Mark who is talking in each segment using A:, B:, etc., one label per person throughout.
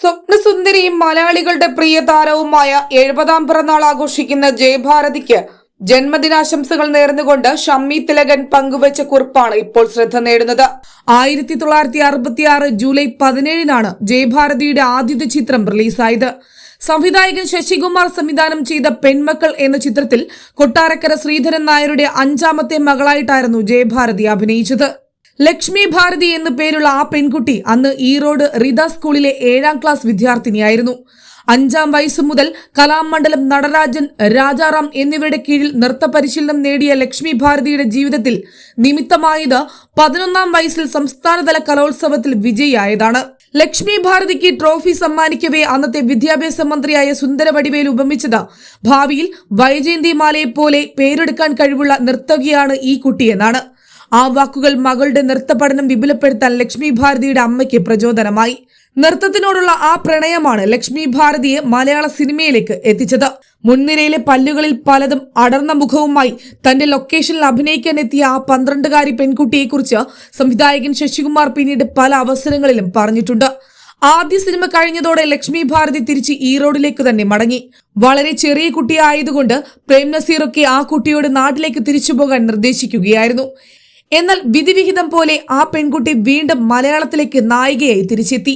A: സ്വപ്നസുന്ദരിയും മലയാളികളുടെ പ്രിയ താരവുമായ എഴുപതാം പിറന്നാൾ ആഘോഷിക്കുന്ന ജയഭാരതിക്ക് ജന്മദിനാശംസകൾ നേർന്നുകൊണ്ട് ഷമ്മി തിലകൻ പങ്കുവച്ച കുറിപ്പാണ് ഇപ്പോൾ ശ്രദ്ധ നേടുന്നത്. ആയിരത്തി തൊള്ളായിരത്തി അറുപത്തി ആറ് ജൂലൈ പതിനേഴിനാണ് ജയഭാരതിയുടെ ആദ്യത്തെ ചിത്രം റിലീസായത്. സംവിധായകൻ ശശികുമാർ സംവിധാനം ചെയ്ത പെൺമക്കൾ എന്ന ചിത്രത്തിൽ കൊട്ടാരക്കര ശ്രീധരൻ നായരുടെ അഞ്ചാമത്തെ മകളായിട്ടായിരുന്നു ജയഭാരതി അഭിനയിച്ചത്. ലക്ഷ്മി ഭാരതി എന്നു പേരുള്ള ആ പെൺകുട്ടി അന്ന് ഈറോഡ് റിത സ്കൂളിലെ ഏഴാം ക്ലാസ് വിദ്യാർത്ഥിനിയായിരുന്നു. അഞ്ചാം വയസ്സ് മുതൽ കലാമണ്ഡലം നടരാജൻ രാജാറാം എന്നിവരുടെ കീഴിൽ നൃത്ത പരിശീലനം നേടിയ ലക്ഷ്മി ഭാരതിയുടെ ജീവിതത്തിൽ നിമിത്തമായത് പതിനൊന്നാം വയസ്സിൽ സംസ്ഥാനതല കലോത്സവത്തിൽ വിജയിയായതാണ്. ലക്ഷ്മി ഭാരതിക്ക് ട്രോഫി സമ്മാനിക്കവേ അന്നത്തെ വിദ്യാഭ്യാസ മന്ത്രിയായ സുന്ദര വടിവേൽ ഉപമിച്ചത് ഭാവിയിൽ വൈജയന്തി മാലയെ പോലെ പേരെടുക്കാൻ കഴിവുള്ള നർത്തകിയാണ് ഈ കുട്ടിയെന്നാണ് ആ വാക്കുകൾ മകളുടെ നൃത്ത പഠനം വിപുലപ്പെടുത്താൻ ലക്ഷ്മി ഭാരതിയുടെ അമ്മയ്ക്ക് പ്രചോദനമായി. നൃത്തത്തിനോടുള്ള ആ പ്രണയമാണ് ലക്ഷ്മി ഭാരതിയെ മലയാള സിനിമയിലേക്ക് എത്തിച്ചത്. മുൻനിരയിലെ പല്ലുകളിൽ പലതും അടർന്ന മുഖവുമായി തന്റെ ലൊക്കേഷനിൽ അഭിനയിക്കാൻ എത്തിയ ആ പന്ത്രണ്ടുകാരി പെൺകുട്ടിയെക്കുറിച്ച് സംവിധായകൻ ശശികുമാർ പിന്നീട് പല അവസരങ്ങളിലും പറഞ്ഞിട്ടുണ്ട്. ആദ്യ സിനിമ കഴിഞ്ഞതോടെ ലക്ഷ്മി ഭാരതി തിരിച്ച് ഈറോഡിലേക്ക് തന്നെ മടങ്ങി. വളരെ ചെറിയ കുട്ടിയായതുകൊണ്ട് പ്രേം നസീറൊക്കെ ആ കുട്ടിയോട് നാട്ടിലേക്ക് തിരിച്ചു പോകാൻ നിർദ്ദേശിക്കുകയായിരുന്നു. എന്നാൽ വിധിവിഹിതം പോലെ ആ പെൺകുട്ടി വീണ്ടും മലയാളത്തിലേക്ക് നായികയായി തിരിച്ചെത്തി.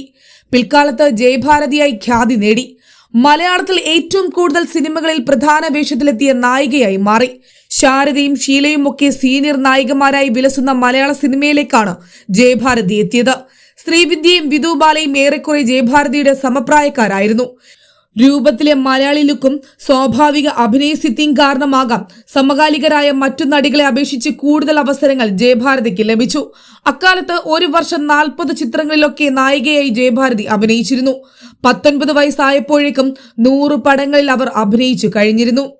A: പിൽക്കാലത്ത് ജയഭാരതിയായി ഖ്യാതി നേടി. മലയാളത്തിൽ ഏറ്റവും കൂടുതൽ സിനിമകളിൽ പ്രധാന വേഷത്തിലെത്തിയ നായികയായി മാറി. ശാരദയും ഷീലയും ഒക്കെ സീനിയർ നായികമാരായി വിലസുന്ന മലയാള സിനിമയിലേക്കാണ് ജയഭാരതി എത്തിയത്. ശ്രീവിദ്യയും വിധു ബാലയും ഏറെക്കുറെ ജയഭാരതിയുടെ സമപ്രായക്കാരായിരുന്നു. രൂപത്തിലെ മലയാളി ലുക്കും സ്വാഭാവിക അഭിനയ സിദ്ധിയും കാരണമാകാം. സമകാലികരായ മറ്റു നടികളെ അപേക്ഷിച്ച് കൂടുതൽ അവസരങ്ങൾ ജയഭാരതിക്ക് ലഭിച്ചു. അക്കാലത്ത് ഒരു വർഷം നാൽപ്പത് ചിത്രങ്ങളിലൊക്കെ നായികയായി ജയഭാരതി അഭിനയിച്ചിരുന്നു. പത്തൊൻപത് വയസ്സായപ്പോഴേക്കും നൂറ് പടങ്ങളിൽ അവർ അഭിനയിച്ചു കഴിഞ്ഞിരുന്നു.